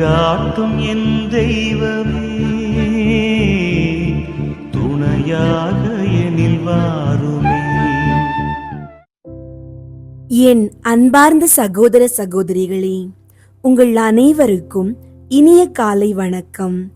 வழிகாட்டும் என் தெய்வமே. துணையாக எனில் வாருமே. என் அன்பார்ந்த சகோதர சகோதரிகளே உங்கள் அனைவருக்கும் இனிய காலை வணக்கம்.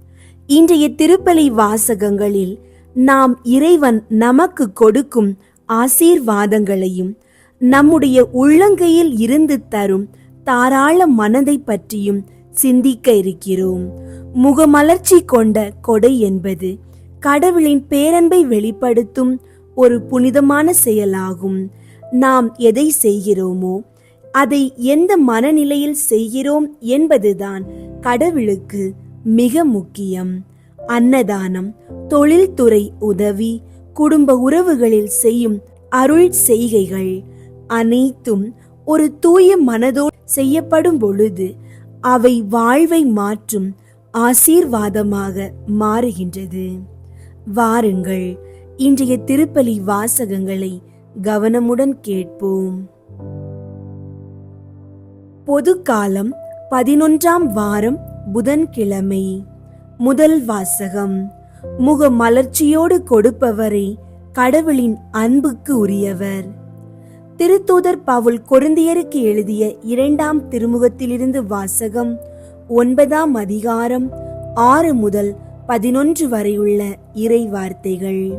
இன்றைய திருப்பலி வாசகங்களில் நாம் இறைவன் நமக்கு கொடுக்கும் ஆசீர்வாதங்களையும் நம்முடைய உள்ளங்கையில் இருந்து தரும் தாராள மனதை பற்றியும் சிந்திக்க இருக்கிறோம் முகமலர்ச்சி கொண்ட கொடை என்பது கடவுளின் பேரன்பை வெளிப்படுத்தும் ஒரு புனிதமான செயலாகும். நாம் எதை செய்கிறோமோ அதை எந்த மனநிலையில் செய்கிறோம் என்பதுதான் கடவுளுக்கு மிக முக்கியம். அன்னதானம் தொழில்துறை உதவி குடும்ப உறவுகளில் செய்யும் அருள் செய்கைகள் அனைத்தும் ஒரு தூய மனதோடு செய்யப்படும் பொழுது அவை வாழ்வை மாற்றும் ஆசீர்வாதமாக மாறுகின்றது. வாருங்கள் இன்றைய திருப்பலி வாசகங்களை கவனமுடன் கேட்போம். பொதுக்காலம் பதினொன்றாம் வாரம் புதன்கிழமை. முதல் வாசகம். முக மலர்ச்சியோடு கொடுப்பவரே கடவுளின் அன்புக்கு உரியவர். திருத்தூதர் பவுல் கொருந்தியருக்கு எழுதிய இரண்டாம் திருமுகத்திலிருந்து வாசகம் ஒன்பதாம் அதிகாரம் ஆறு முதல் பதினொன்று வரையுள்ள இறை வார்த்தைகள்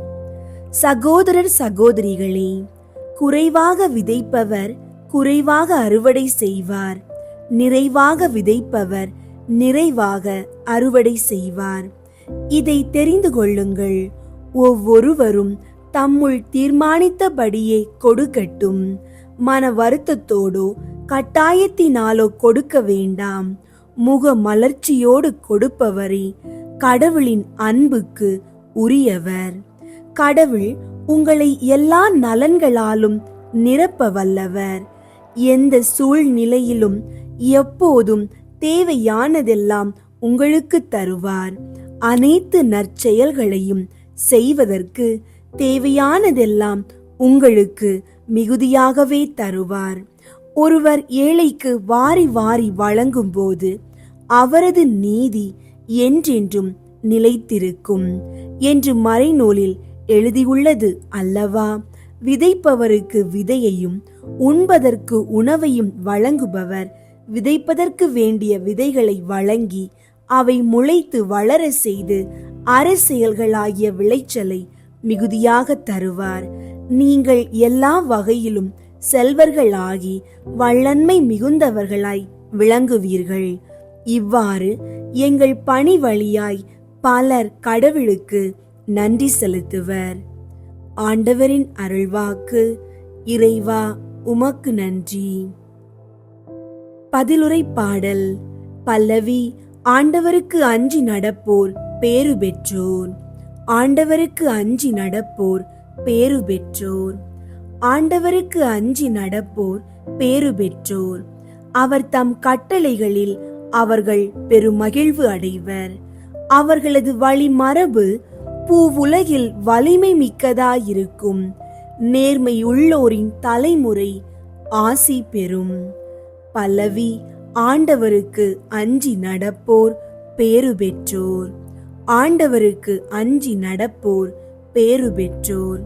சகோதரர் சகோதரிகளே குறைவாக விதைப்பவர் குறைவாக அறுவடை செய்வார். நிறைவாக விதைப்பவர் நிறைவாக அறுவடை செய்வார். இதை தெரிந்து கொள்ளுங்கள். ஒவ்வொருவரும் தம்முள் தீர்மானித்தபடியே கொடுக்கட்டும். மன வருத்தத்தோடோ கட்டாயத்தினாலோ கொடுக்க வேண்டாம். முக மலர்ச்சியோடு கொடுப்பவரே கடவுளின் அன்புக்கு உரியவர். கடவுள் உங்களை எல்லா நலன்களாலும் நிரப்ப வல்லவர் எந்த சூழ்நிலையிலும் எப்போதும் தேவையானதெல்லாம் உங்களுக்கு தருவார். அனைத்து நற்செயல்களையும் செய்வதற்கு தேவையானதெல்லாம் உங்களுக்கு மிகுதியாகவே தருவார். ஒருவர் ஏழைக்கு வாரி வாரி வழங்கும்போது அவரது நீதி என்றென்றும் நிலைத்திருக்கும் என்று மறைநூலில் எழுதியுள்ளது அல்லவா? விதைப்பவருக்கு விதையையும் உண்பதற்கு உணவையும் வழங்குபவர் விதைப்பதற்கு வேண்டிய விதைகளை வழங்கி அவை முளைத்து வளர செய்து அரசியல்களாகிய விளைச்சலை மிகுதியாக தருவார். நீங்கள் எல்லா வகையிலும் செல்வர்களாகி வள்ளன்மை மிகுந்தவர்களாய் விளங்குவீர்கள். இவ்வாறு எங்கள் பணி வழியாய் பலர் கடவுளுக்கு நன்றி செலுத்துவர். ஆண்டவரின் அருள்வாக்கு இறைவா உமக்கு நன்றி. பதிலுரை பாடல். பல்லவி ஆண்டவருக்கு அஞ்சி நடப்போர் பேறு பெற்றோர். ஆண்டவருக்கு அஞ்சி நடப்போர் பேறு பெற்றோர். ஆண்டவருக்கு அஞ்சி நடப்போர் பேறு பெற்றோர். அவர் தம் கட்டளைகளில் அவர்கள் பெருமகிழ்வு அடைவர். அவர்களது வழி மரபு பூவுலகில் வலிமை மிக்கதாயிருக்கும். நேர்மை உள்ளோரின் தலைமுறை ஆசி பெறும். பல்லவி ஆண்டவருக்கு அஞ்சி நடப்போர் பேறு பெற்றோர். ஆண்டவருக்கு அஞ்சி நடப்போர் பேறு பெற்றோர்.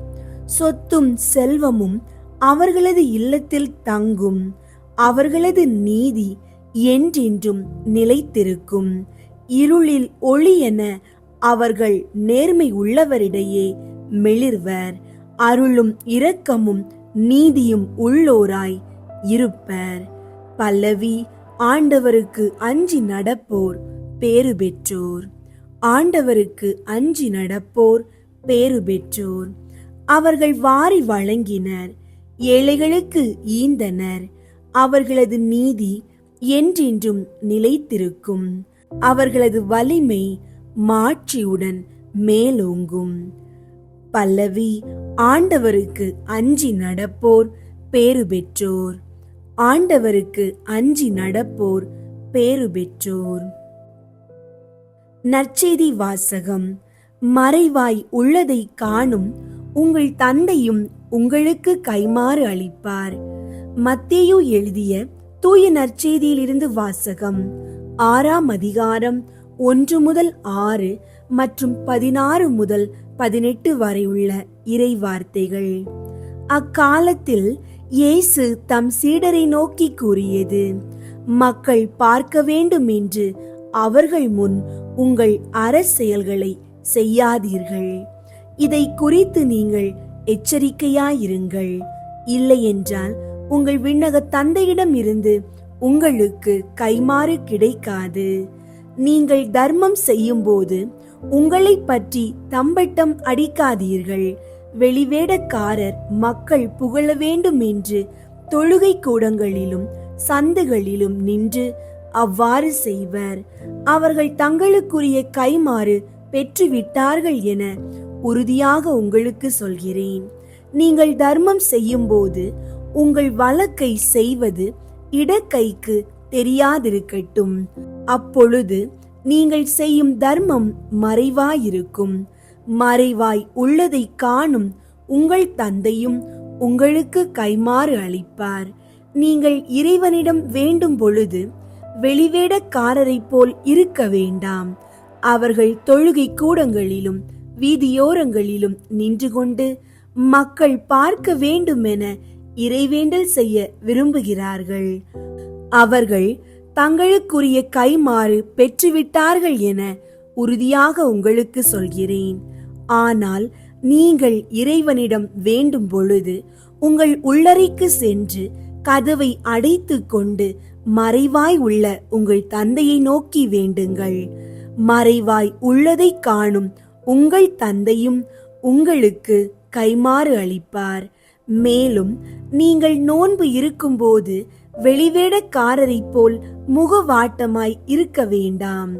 சொத்தும் செல்வமும் அவர்களது இல்லத்தில் தங்கும் அவர்களது நீதி என்றென்றும் நிலைத்திருக்கும். இருளில் ஒளி என அவர்கள் நேர்மை உள்ளவரிடையே மெளிர்வர். அருளும் இரக்கமும் நீதியும் உள்ளோராய் இருப்பர். பல்லவி ஆண்டவருக்கு அஞ்சி நடப்போர் பேறு பெற்றோர். ஆண்டவருக்கு அஞ்சி நடப்போர் பேறு பெற்றோர். அவர்கள் வாரி வழங்கினர் ஏழைகளுக்கு ஈந்தனர். அவர்களது நீதி என்றென்றும் நிலைத்திருக்கும். அவர்களது வலிமை மாட்சியுடன் மேலோங்கும். பல்லவி ஆண்டவருக்கு அஞ்சி நடப்போர் பேறு பெற்றோர். ஆண்டவருக்கு அஞ்சி நடப்போர் பேறு பெற்றோர். நற்செய்தி வாசகம். மறைவாய் உள்ளதை காணும் உங்கள் தந்தையும் உங்களுக்கு கைமாறு அளிப்பார். மத்தேயு எழுதிய தூய நற்செய்தியிலிருந்து வாசகம். ஆறாம் அதிகாரம் ஒன்று முதல் ஆறு மற்றும் பதினாறு முதல் பதினெட்டு வரை உள்ள இறை வார்த்தைகள் அக்காலத்தில் இயேசு தம் சீடரை நோக்கி கூறியது மக்கள் பார்க்க வேண்டும் என்று அவர்கள் முன் உங்கள் அரசெயல்களை செய்யாதீர்கள். இதை குறித்து நீங்கள் எச்சரிக்கையாயிருங்கள். இல்லையென்றால் உங்கள் விண்ணக தந்தையிடம் இருந்து உங்களுக்கு கைமாறு கிடைக்காது. நீங்கள் தர்மம் செய்யும்போது உங்களை பற்றி தம்பட்டம் அடிக்காதீர்கள். வெளிவேடக்காரர் மக்கள் புகழ வேண்டும் என்று தொழுகை கூடங்களிலும் சந்துகளிலும் நின்று அவ்வாறு செய்வர். அவர்கள் தங்களுக்குரிய கைமாறு பெற்றுவிட்டார்கள் என உறுதியாக உங்களுக்கு சொல்கிறேன். நீங்கள் தர்மம் செய்யும்போது உங்கள் வழக்கை செய்வது இடக்கைக்கு தெரியாதிருக்கட்டும். அப்பொழுது நீங்கள் செய்யும் தர்மம் மறைவாயிருக்கும். மறைவாய் உள்ளதை காணும் உங்கள் தந்தையும் உங்களுக்கு கைமாறு அளிப்பார். நீங்கள் இறைவனிடம் வேண்டும் பொழுது வெளிவேடக்காரரைப் போல் இருக்க வேண்டாம். அவர்கள் தொழுகை கூடங்களிலும் வீதியோரங்களிலும் நின்று கொண்டு மக்கள் பார்க்க வேண்டுமென இறைவேண்டல் செய்ய விரும்புகிறார்கள். அவர்கள் தங்களுக்குரிய கைமாறு பெற்றுவிட்டார்கள் என உறுதியாக உங்களுக்கு சொல்கிறேன். ஆனால் நீங்கள் இறைவனிடம் வேண்டும் பொழுது உங்கள் உள்ளறைக்கு சென்று கதவை அடைத்து கொண்டு மறைவாய் உள்ள உங்கள் தந்தையை நோக்கி வேண்டுங்கள். மறைவாய் உள்ளதை காணும் உங்கள் தந்தையும் உங்களுக்கு கைமாறு அளிப்பார். மேலும் நீங்கள் நோன்பு இருக்கும்போது வெளிவேடக்காரரைப் போல் முகவாட்டமாய் இருக்க வேண்டாம்.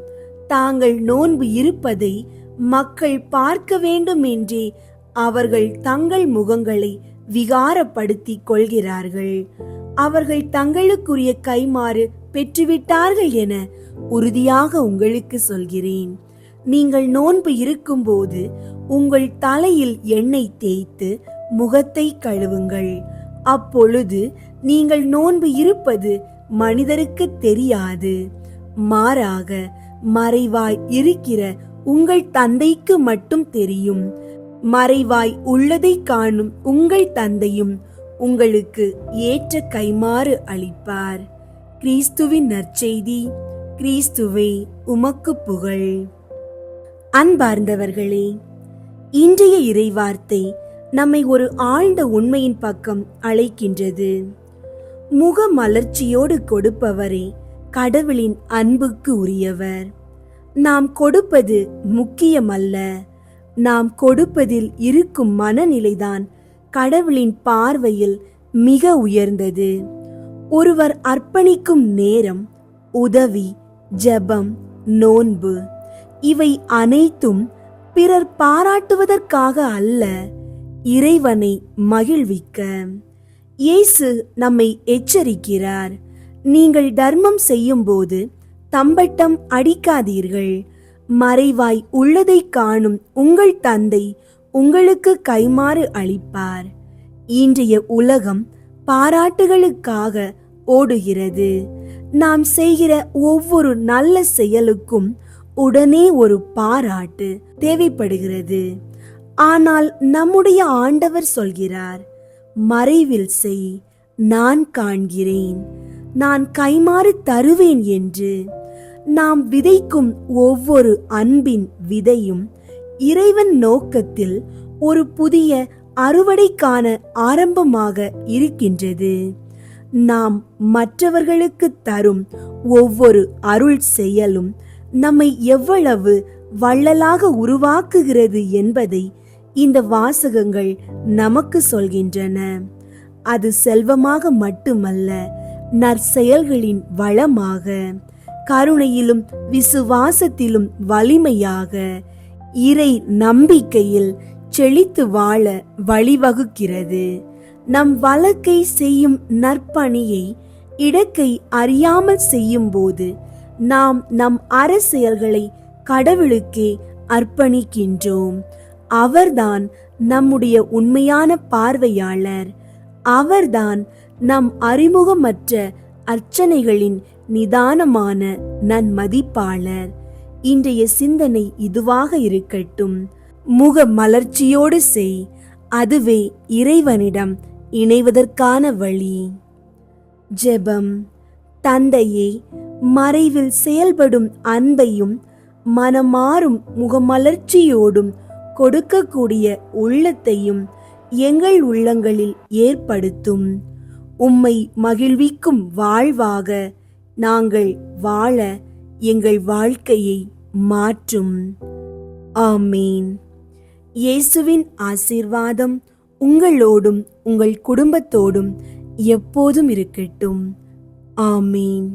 தாங்கள் நோன்பு இருப்பதை மக்கள் பார்க்க வேண்டும் என்றே அவர்கள் தங்கள் முகங்களை விகாரப்படுத்திக் கொள்கிறார்கள். அவர்கள் தங்களுக்குரிய கைமாறு பெற்றுவிட்டார்கள் என உறுதியாக உங்களுக்கு சொல்கிறேன். நீங்கள் நோன்பு இருக்கும்போது உங்கள் தலையில் எண்ணெய் தேய்த்து முகத்தை கழுவுங்கள். அப்பொழுது நீங்கள் நோன்பு இருப்பது மனிதருக்கு தெரியாது. மாறாக மறைவாய் இருக்கிற உங்கள் தந்தைக்கு மட்டும் தெரியும். மறைவாய் உள்ளதை காணும் உங்கள் தந்தையும் உங்களுக்கு ஏற்ற கைமாறு அளிப்பார். கிறிஸ்துவின் நற்செய்தி கிறிஸ்துவே உமக்கு புகழ். அன்பார்ந்தவர்களே இன்றைய இறைவார்த்தை நம்மை ஒரு ஆழ்ந்த உண்மையின் பக்கம் அழைக்கின்றது. முக மலர்ச்சியோடு கொடுப்பவரே கடவுளின் அன்புக்கு உரியவர். நாம் கொடுப்பது முக்கியமல்ல. நாம் கொடுப்பதில் இருக்கும் மனநிலைதான் கடவுளின் பார்வையில் மிக உயர்ந்தது. ஒருவர் அர்ப்பணிக்கும் நேரம் உதவி ஜெபம் நோன்பு இவை அனைத்தும் பிறர் பாராட்டுவதற்காக அல்ல இறைவனை மகிழ்விக்க. இயேசு நம்மை எச்சரிக்கிறார். நீங்கள் தர்மம் செய்யும்போது தம்பட்டம் அடிக்காதீர்கள். மறைவாய் உள்ளதை காணும் உங்கள் தந்தை உங்களுக்கு கைமாறு அளிப்பார். இன்றைய உலகம் பாராட்டுகளுக்காக ஓடுகிறது. நாம் செய்கிற ஒவ்வொரு நல்ல செயலுக்கும் உடனே ஒரு பாராட்டு தேவைப்படுகிறது. ஆனால் நம்முடைய ஆண்டவர் சொல்கிறார் மறைவில் செய் நான் காண்கிறேன். நான் கைமாறு தருவேன் என்று. நாம் விதைக்கும் ஒவ்வொரு அன்பின் விதையும் இறைவன் நோக்கத்தில் ஒரு புதிய அறுவடைக்கான ஆரம்பமாக இருக்கின்றது. நாம் மற்றவர்களுக்கு தரும் ஒவ்வொரு அருள் செயலும் நம்மை எவ்வளவு வள்ளலாக உருவாக்குகிறது என்பதை இந்த வாசகங்கள் நமக்கு சொல்கின்றன. அது செல்வமாக மட்டுமல்ல நற்செயல்களின் வளமாக கருணையிலும் விசுவாசத்திலும் வலிமையாக இறை நம்பிக்கையில் செழித்து வாழ வழிவகுக்கிறது. நம் வழக்கை செய்யும் நற்பணியை இடக்கை அறியாமல் செய்யும்போது நாம் நம் அரசியல்களை கடவுளுக்கே அர்ப்பணிக்கின்றோம். அவர்தான் நம்முடைய உண்மையான பார்வையாளர். அவர்தான் நம் அறிமுகமற்ற அர்ச்சனைகளின் நிதானமான நன்மதிப்பாளர். இன்றைய சிந்தனை இதுவாக இருக்கட்டும். முக மலர்ச்சியோடு செய். அதுவே இறைவனிடம் இணைவதற்கான வழி. ஜெபம். தந்தையே மறைவில் செயல்படும் அன்பையும் மனமாறும் முகமலர்ச்சியோடும் கொடுக்கக்கூடிய உள்ளத்தையும் எங்கள் உள்ளங்களில் ஏற்படுத்தும். உம்மை மகிழ்விக்கும் வாழ்வாக நாங்கள் வாழ எங்கள் வாழ்க்கையை மாற்றும். ஆமீன். இயேசுவின் ஆசீர்வாதம் உங்களோடும் உங்கள் குடும்பத்தோடும் எப்போதும் இருக்கட்டும். ஆமீன்.